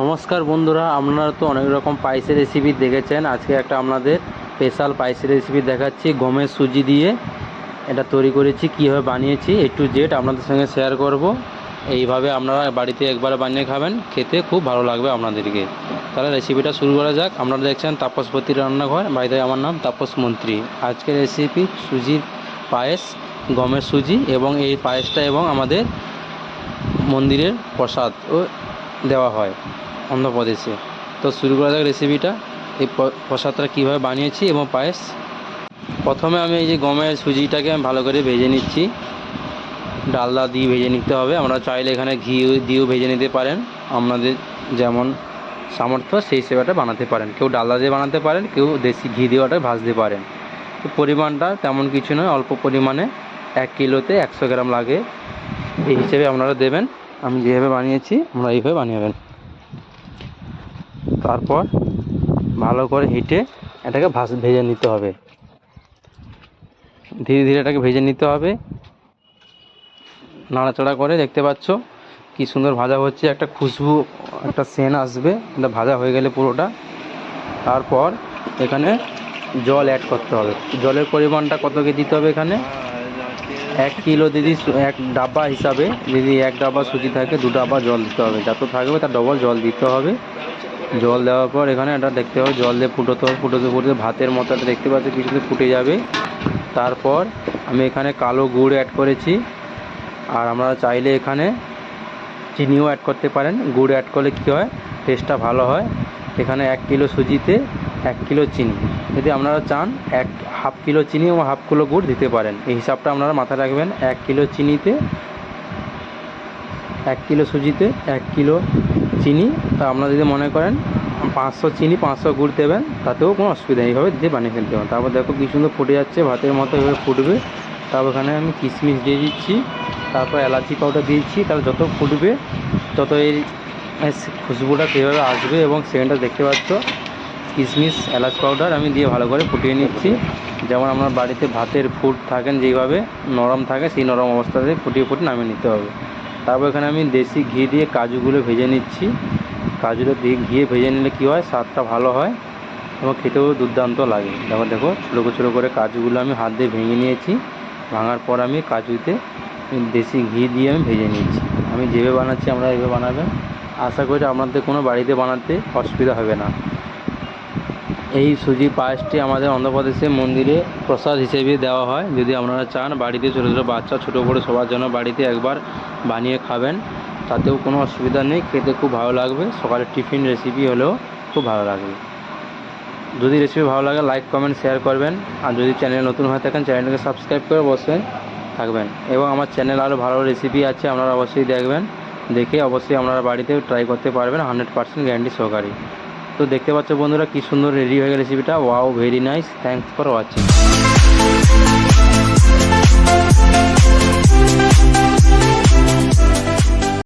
নমস্কার বন্ধুরা, আপনারা তো অনেক রকম পায়েসের রেসিপি দেখেছেন। আজকে একটা আপনাদের স্পেশাল পায়েসের রেসিপি দেখাচ্ছি, গমের সুজি দিয়ে। এটা তৈরি করেছি, কীভাবে বানিয়েছি এ টু জেড আপনাদের সঙ্গে শেয়ার করব। এইভাবে আপনারা বাড়িতে একবার বানিয়ে খাবেন, খেতে খুব ভালো লাগবে আপনাদেরকে। তাহলে রেসিপিটা শুরু করা যাক। আপনারা দেখছেন তাপসপতি রান্নাঘর। বাড়িতে আমার নাম তাপস মন্ত্রী। আজকের রেসিপি সুজির পায়েস, গমের সুজি এবং এই পায়েসটা এবং আমাদের মন্দিরের প্রসাদ। ও দেওয়া হয় অন্ধ্রপ্রদেশে। তো শুরু করা যাক রেসিপিটা এই প্রসাদটা কীভাবে বানিয়েছি এবং পায়েস। প্রথমে আমি এই যে গমের সুজিটাকে আমি ভালো করে ভেজে নিচ্ছি। ডালদা দিয়ে ভেজে নিতে হবে। আমরা চাইলে এখানে ঘি দিয়েও ভেজে নিতে পারেন। আপনাদের যেমন সামর্থ্য সেই সেবাটা বানাতে পারেন। কেউ ডালদা দিয়ে বানাতে পারেন, কেউ দেশি ঘি দিয়ে ওটা ভাজতে পারেন। তো পরিমাণটা তেমন কিছু নয়, অল্প পরিমাণে। এক কিলোতে একশো গ্রাম লাগে। এই হিসেবে আপনারা দেবেন। আমি যেভাবে বানিয়েছি, আমরা এইভাবে বানিয়েবেন। তারপর ভালো করে হিটে এটাকে ভাজ ভেজে নিতে হবে। ধীরে ধীরে এটাকে ভেজে নিতে হবে। নাড়াচাড়া করে দেখতে পাচ্ছ কি সুন্দর ভাজা হচ্ছে। একটা খুশবু, একটা সেন আসবে, এটা ভাজা হয়ে গেলে পুরোটা। তারপর এখানে জল অ্যাড করতে হবে। জলের পরিমাণটা কত কে দিতে হবে এখানে? এক কিলো দিদি এক ডাব্বা হিসাবে যদি এক ডাব্বা সুজি থাকে, দু ডাব্বা জল দিতে হবে। যত থাকবে তার ডবল জল দিতে হবে। জল দেওয়ার পর এখানে এটা দেখতে হবে, জল দিয়ে ফুটোতে হবে, ফুটোতে ফুটোতে ভাতের মতো একটা দেখতে পাচ্ছি কিছুতে ফুটে যাবে। তারপর আমি এখানে কালো গুড় অ্যাড করেছি। আর আমরা চাইলে এখানে চিনিও অ্যাড করতে পারেন। গুড় অ্যাড করলে কী হয়? টেস্টটা ভালো হয়। এখানে এক কিলো সুজিতে এক কিলো চিনি। যদি আপনারা চান, এক হাফ কিলো চিনি এবং হাফ কিলো গুড় দিতে পারেন। এই হিসাবটা আপনারা মাথায় রাখবেন, এক কিলো চিনিতে, এক কিলো সুজিতে এক কিলো চিনি। তা আপনারা যদি মনে করেন, পাঁচশো চিনি, পাঁচশো গুড় দেবেন, তাতেও কোনো অসুবিধা নেই। এইভাবে দিয়ে বানিয়ে ফেলতে পারেন তারপর দেখো কি সুন্দর ফুটে যাচ্ছে, ভাতের মতো এভাবে ফুটবে। তারপর এখানে আমি কিশমিশ দিয়ে দিচ্ছি, তারপর এলাচি পাউডার দিয়েছি তারপর যত ফুটবে, তত এই খুশবুটা কীভাবে আসবে এবং সেকেন্ডটা দেখতে পাচ্ছ। কিশমিশ এলাচ পাউডার আমি দিয়ে ভালো করে ফুটিয়ে নিচ্ছি। যেমন আপনার বাড়িতে ভাতের ফুট থাকেন যেইভাবে নরম থাকে সেই নরম অবস্থাতে ফুটিয়ে ফুটিয়ে নামিয়ে নিতে হবে। তারপর এখানে আমি দেশি ঘি দিয়ে কাজুগুলো ভেজে নিচ্ছি। কাজুটা দিয়ে ঘিয়ে ভেজে নিলে কী হয়, স্বাদটা ভালো হয় এবং খেতেও দুর্দান্ত লাগে। দেখো দেখো, ছোটো ছোটো করে কাজুগুলো আমি হাত দিয়ে ভেঙে নিয়েছি। ভাঙার পর আমি কাজুতে দেশি ঘি দিয়ে আমি ভেজে নিয়েছি আমি যেভাবে বানাচ্ছি আমরা এভাবে বানাবেন। আশা করি আপনাদের কোনো বাড়িতে বানাতে অসুবিধা হবে না। এই সুজি পায়েসটি আমাদের অন্ধ্রপ্রদেশে মন্দিরে প্রসাদ হিসেবে দেওয়া হয়। যদি আপনারা চান বাড়িতে ছোটো ছোটো বাচ্চা, ছোটো বড়ো সবার জন্য বাড়িতে একবার বানিয়ে খাবেন, তাতেও কোনো অসুবিধা নেই, খেতে খুব ভালো লাগবে। সকালের টিফিন রেসিপি হলেও খুব ভালো লাগবে। যদি রেসিপি ভালো লাগে লাইক কমেন্ট শেয়ার করবেন। আর যদি চ্যানেল নতুন হয়ে থাকেন চ্যানেলটাকে সাবস্ক্রাইব করে অবশ্যই থাকবেন। এবং আমার চ্যানেল আরও ভালো রেসিপি আছে, আপনারা অবশ্যই দেখবেন। দেখে অবশ্যই আপনারা বাড়িতে ট্রাই করতে পারবেন হান্ড্রেড পার্সেন্ট গ্যারান্টি সহকারে। তো দেখতে পাচ্ছ বন্ধুরা, কি সুন্দর রেডি হয়ে গেল রেসিপিটা wow very nice thanks for watching